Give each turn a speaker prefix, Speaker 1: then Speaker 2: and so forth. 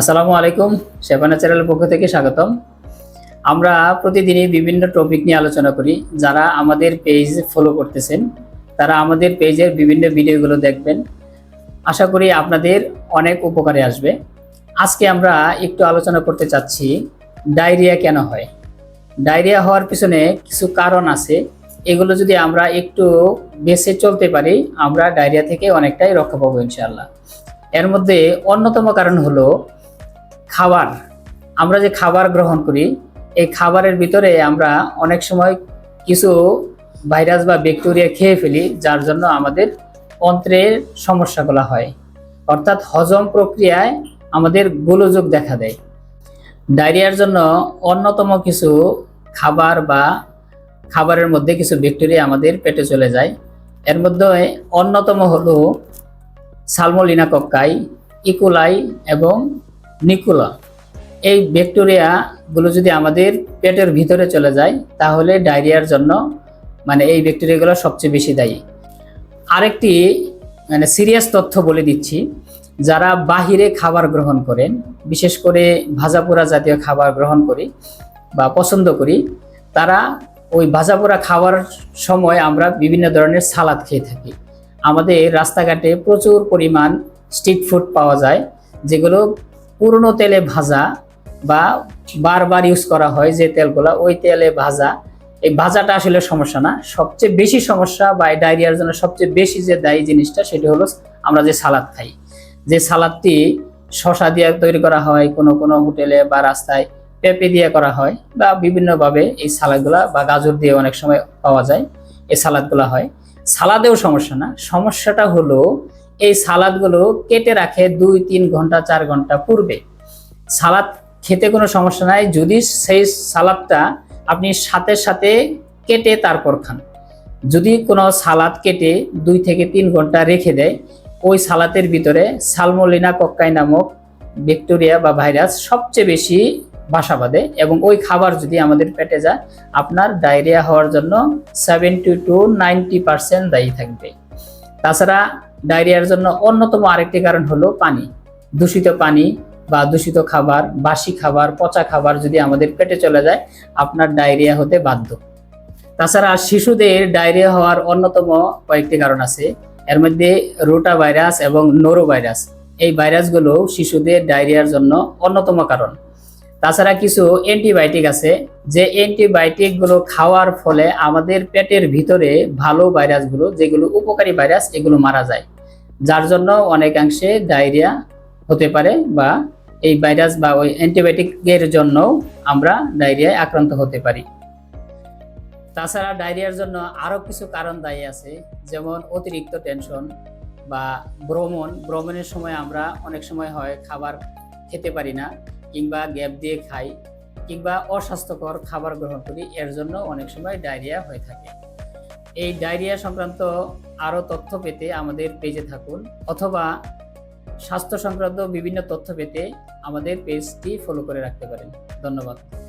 Speaker 1: আসসালামু আলাইকুম, শেফানা চ্যানেলের পক্ষ থেকে স্বাগতম। আমরা প্রতিদিনই বিভিন্ন টপিক নিয়ে আলোচনা করি। যারা আমাদের পেজ ফলো করতেছেন, তারা আমাদের পেজের বিভিন্ন ভিডিওগুলো দেখবেন। আশা করি আপনাদের অনেক উপকারে আসবে। আজকে আমরা একটু আলোচনা করতে চাচ্ছি, ডায়রিয়া কেন হয়? ডায়রিয়া হওয়ার পিছনে কিছু কারণ আছে। এগুলো যদি আমরা একটু বেছে চলতে পারি, আমরা ডায়রিয়া থেকে অনেকটাই রক্ষা পাবো ইনশাআল্লাহ। এর মধ্যে অন্যতম কারণ হলো খাবার, আমরা যে খাবার গ্রহণ করি, এই খাবারের ভিতরে আমরা অনেক সময় কিছু ভাইরাস বা ব্যাকটেরিয়া খেয়ে ফেলি, যার জন্য আমাদের অন্ত্রের সমস্যাগুলো হয়। অর্থাৎ হজম প্রক্রিয়ায় আমাদের গোলযোগ দেখা দেয়। ডায়রিয়ার জন্য অন্যতম কিছু খাবার বা খাবারের মধ্যে কিছু ব্যাকটেরিয়া আমাদের পেটে চলে যায়। এর মধ্যে অন্যতম হলো সালমোলিনা কক্কাই ইকোলাই এবং নিকোলা। এই ব্যাকটেরিয়াগুলো যদি আমাদের পেটের ভিতরে চলে যায়, তাহলে ডায়রিয়ার জন্য মানে এই ব্যাকটেরিয়াগুলো সবচেয়ে বেশি দায়ী। আরেকটি মানে সিরিয়াস তথ্য বলে দিচ্ছি, যারা বাহিরে খাবার গ্রহণ করেন, বিশেষ করে ভাজাপোড়া জাতীয় খাবার গ্রহণ করি বা পছন্দ করি, তারা ওই ভাজাপোড়া খাওয়ার সময় আমরা বিভিন্ন ধরনের সালাদ খেয়ে থাকি। আমাদের রাস্তাঘাটে প্রচুর পরিমাণ স্ট্রিট ফুড পাওয়া যায়, যেগুলো পুরনো তেলে ভাজা বা বারবার ইউজ করা হয় যে তেলগুলো, ওই তেলে ভাজা। এই ভাজাটা আসলে সমস্যা না। সবচেয়ে বেশি সমস্যা বা এই ডায়রিয়ার জন্য সবচেয়ে বেশি যে দায়ী জিনিসটা সেটি হলো আমরা যে সালাদ খাই। যে সালাদটি শশা দিয়ে তৈরি করা হয়, কোনো কোনো হোটেলে বা রাস্তায় পেঁপে দিয়ে করা হয় বা বিভিন্নভাবে এই সালাদগুলা বা গাজর দিয়ে অনেক সময় পাওয়া যায়, এই সালাদগুলো হয়। সালাদেও সমস্যা না। সমস্যাটা হলো এই সালাদগুলো কেটে রাখে দুই, তিন ঘণ্টা, চার ঘণ্টা পূর্বে। সালাদ খেতে কোনো সমস্যা নাই, যদি সেই সালাদটা আপনি সাথে সাথে কেটে তারপর খান। যদি কোনো সালাদ কেটে দুই থেকে তিন ঘণ্টা রেখে দেয়, ওই সালাতের ভিতরে সালমোলিনা কক্কাই নামক ব্যাকটেরিয়া বা ভাইরাস সবচেয়ে বেশি বাসা বাঁধে এবং ওই খাবার যদি আমাদের পেটে যায়, আপনার ডায়রিয়া হওয়ার জন্য সেভেন্টি টু নাইনটি পার্সেন্ট দায়ী থাকবে। তাছাড়া ডায়রিয়ার জন্য অন্যতম আরেকটি কারণ হলো পানি। দূষিত পানি বা দূষিত খাবার, বাসি খাবার, পচা খাবার যদি আমাদের পেটে চলে যায়, আপনার ডায়রিয়া হতে বাধ্য। তাছাড়া শিশুদের ডায়রিয়া হওয়ার অন্যতম কয়েকটি কারণ আছে। এর মধ্যে রোটা ভাইরাস এবং নোরো ভাইরাস। এই ভাইরাসগুলো শিশুদের ডায়রিয়ার জন্য অন্যতম কারণ। তাছাড়া কিছু অ্যান্টিবায়োটিক আছে, যে অ্যান্টিবায়োটিকগুলো খাওয়ার ফলে আমাদের পেটের ভিতরে ভালো ভাইরাসগুলো, যেগুলো উপকারী ভাইরাস, এগুলো মারা যায়। যার জন্য অনেকাংশে ডায়রিয়া হতে পারে বা এই ভাইরাস বা ওই অ্যান্টিবায়োটিকের জন্য আমরা ডায়রিয়ায় আক্রান্ত হতে পারি। তাছাড়া ডায়রিয়ার জন্য আরও কিছু কারণ দায়ী আছে, যেমন অতিরিক্ত টেনশন বা ভ্রমণ। ভ্রমণের সময় আমরা অনেক সময় হয় খাবার খেতে পারি না। কিংবা গ্যাপ দিয়ে খাই কিংবা অস্বাস্থ্যকর খাবার গ্রহণ করি, এর জন্য অনেক সময় ডায়রিয়া হয়ে থাকে। এই ডায়রিয়া সংক্রান্ত আরও তথ্য পেতে আমাদের পেজে থাকুন অথবা স্বাস্থ্য সংক্রান্ত বিভিন্ন তথ্য পেতে আমাদের পেজটি ফলো করে রাখতে পারেন। ধন্যবাদ।